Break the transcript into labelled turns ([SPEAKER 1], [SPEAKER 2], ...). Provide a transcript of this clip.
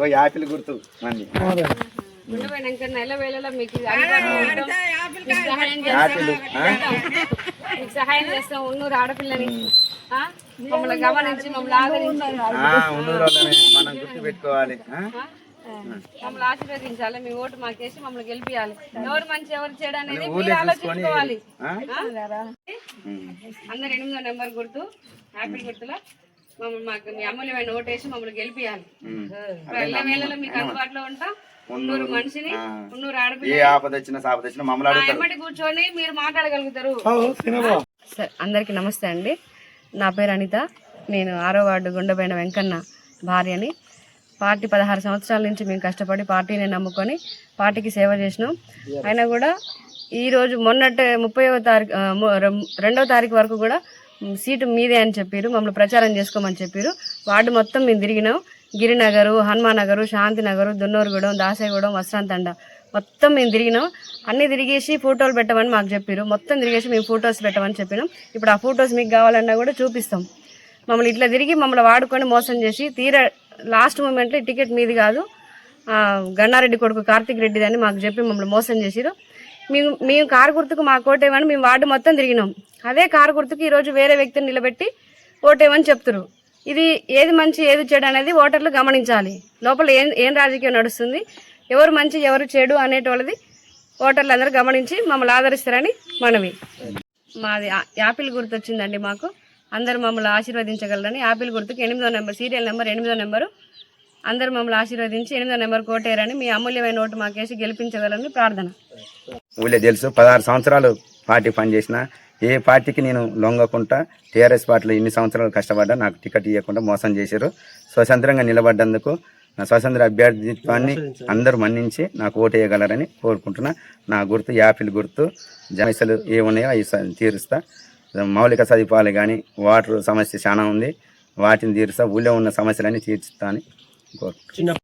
[SPEAKER 1] ఇగో Apple గుర్తు మంది
[SPEAKER 2] సహాయం
[SPEAKER 1] యాపిల్
[SPEAKER 2] చేస్తాం.
[SPEAKER 1] ఆ?
[SPEAKER 2] మీకు సహాయం చేస్తాం ఉన్నూరు ఆడపిల్లని. ఆ? మమ్మల్ని గమనించి మమ్మల్ని ఆదరించి.
[SPEAKER 1] ఆ, ఉన్నూరు వాళ్ళని మనం గుర్తు పెట్టుకోవాలి ఆ?
[SPEAKER 2] మమ్మల్ని ఆశీర్వదించాలి. మీ ఓటు మాకేసి మమ్మల్ని గెలిపియాలి. ఎవరు మంచి ఎవరు చెడు అనేది మీరు ఆలోచించుకోవాలి. అందరు ఎనిమిదో నెంబర్ గుర్తు యాపిల్ గుర్తులో. మమ్మల్ని మాకు మీ అమూల్యమైన ఓటేసి మమ్మల్ని గెలిపియాలి. వెళ్ళ వేళలో మీకు అందుబాటులో ఉంటాం. ఉన్నూరు మనిషిని
[SPEAKER 1] ఆ.
[SPEAKER 2] ఉన్నూరు
[SPEAKER 1] ఏ
[SPEAKER 2] ఆడపిల్ల
[SPEAKER 1] ఆపద వచ్చినా సాపద వచ్చినా మమ్మల్ని
[SPEAKER 2] మా
[SPEAKER 1] అడుగుతారు.
[SPEAKER 2] ఎమ్మటి కూర్చొని మీరు మాట్లాడగలుగుతారు. సరే అందరికీ నమస్తే అండి. నా పేరు అనిత. నేను ఆరో వార్డు గుండెబైన వెంకన్న భార్యని. పార్టీ పదహారు సంవత్సరాల నుంచి మేము కష్టపడి పార్టీని నమ్ముకొని పార్టీకి సేవ చేసినాం. అయినా కూడా ఈరోజు మొన్నటి ముప్పైవ తారీఖు రెండవ తారీఖు వరకు కూడా సీటు మీదే అని చెప్పారు. మమ్మల్ని ప్రచారం చేసుకోమని చెప్పారు. వార్డు మొత్తం మేము తిరిగినాం. గిరినగరు హనుమానగరు శాంతినగరు దున్నూరుగూడెం దాసేగూడెం వస్త్రాంతండ మొత్తం మేము తిరిగినాం. అన్ని తిరిగేసి ఫోటోలు పెట్టమని మాకు చెప్పారు. మొత్తం తిరిగేసి మేము ఫొటోస్ పెట్టమని చెప్పినాం. ఇప్పుడు ఆ ఫొటోస్ మీకు కావాలన్నా కూడా చూపిస్తాం. మమ్మల్ని ఇట్లా తిరిగి మమ్మల్ని వాడుకొని మోసం చేసి తీరా లాస్ట్ మూమెంట్లో టికెట్ మీది కాదు. గన్నారెడ్డి కొడుకు కార్తిక్ రెడ్డిది అని మాకు చెప్పి మమ్మల్ని మోసం చేసిరు మేము మేము కారు గుర్తుకు మా కోటేమని మేము వార్డు మొత్తం తిరిగినాం. అదే కారు గుర్తుకు ఈరోజు వేరే వ్యక్తిని నిలబెట్టి ఓటేమని చెప్తురు. ఇది ఏది మంచి ఏది చెడు అనేది ఓటర్లు గమనించాలి. లోపల ఏం ఏం రాజకీయం నడుస్తుంది ఎవరు మంచి ఎవరు చెడు అనేటోళ్ళది ఓటర్లు అందరూ గమనించి మమ్మల్ని ఆదరిస్తారని మనవి. మాది యాపిల్ గుర్తు వచ్చిందండి మాకు. అందరూ మమ్మల్ని ఆశీర్వదించగలరని యాపిల్ గుర్తుకు ఎనిమిదో నెంబర్ సీరియల్ నెంబర్ ఎనిమిదో నెంబరు. అందరూ మమ్మల్ని ఆశీర్వదించి ఎనిమిదో నెంబర్ కోటేరని మీ అమూల్యమైన ఓటు మాకేసి గెలిపించగలరని ప్రార్థన.
[SPEAKER 1] ఊళ్ళో తెలుసు పదహారు సంవత్సరాలు పార్టీ పనిచేసిన ఏ పార్టీకి నేను లొంగకుండా టీఆర్ఎస్ పార్టీలో ఇన్ని సంవత్సరాలు కష్టపడ్డా నాకు టికెట్ ఇవ్వకుండా మోసం చేశారు. స్వతంత్రంగా నిలబడ్డందుకు నా స్వతంత్ర అభ్యర్థిత్వాన్ని అందరూ మన్నించి నాకు ఓటు వేయగలరని కోరుకుంటున్నా. నా గుర్తు యాపిల్ గుర్తు సమస్యలు ఏ ఉన్నాయో అవి తీరుస్తా. మౌలిక సదుపాయాలు కానీ వాటర్ సమస్య చాలా ఉంది. వాటిని తీరుస్తా. ఊళ్ళో ఉన్న సమస్యలన్నీ తీర్చుతా అని కోరుకుంటున్నాను